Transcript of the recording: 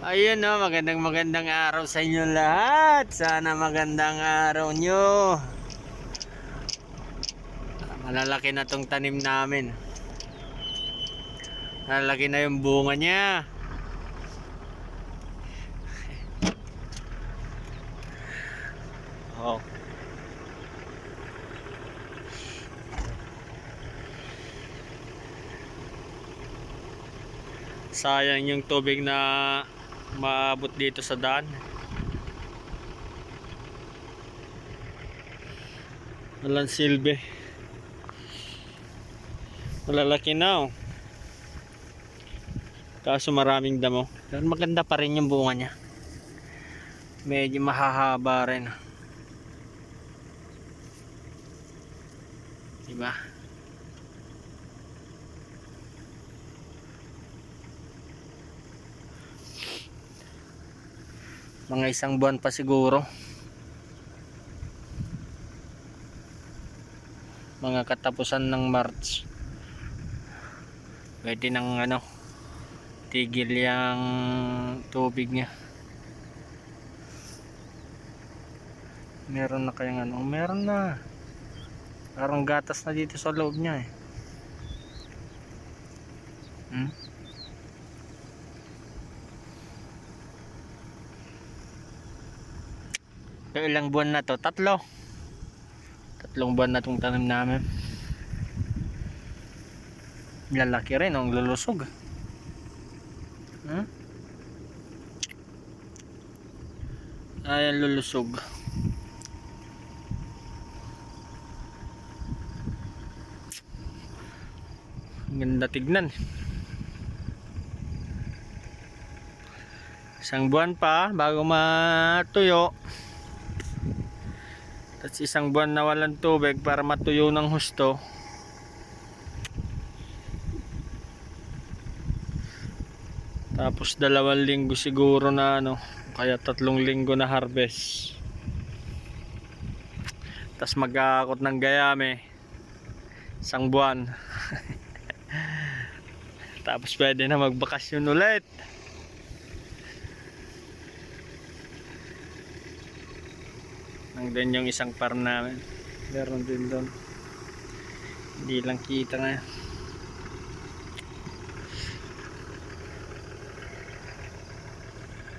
Ayun no, magandang magandang araw sa inyo lahat. Sana magandang araw nyo. Malalaki na tong tanim namin. Malalaki na yung bunga niya. Oh. Sayang yung tubig na maabot dito sa daan. Walang silbi. Malalaki na oh. Kaso maraming damo. Pero maganda pa rin yung bunga niya. Medyo mahahaba rin. Diba? Mga isang buwan pa siguro. Mga katapusan ng March. Pwede nang ano, tigil yung tubig niya. Meron na kayang ano, meron na. Parang gatas na dito sa loob niya eh. Hmm? So, ilang buwan na to? Tatlo. Tatlong buwan na tong tanim namin. Lalaki rin, ang lulusog. Hmm? Lulusog. Ang Ganda tignan. Isang buwan pa bago matuyo. Tapos isang buwan na walang tubig para matuyo ng husto. Tapos dalawang linggo siguro na ano, kaya tatlong linggo na harvest. Tapos mag-aakot ng gayame. Isang buwan. Tapos pwede na magbakasyon ulit. Nandun yung isang par namin. Meron din doon. Hindi lang kita nga.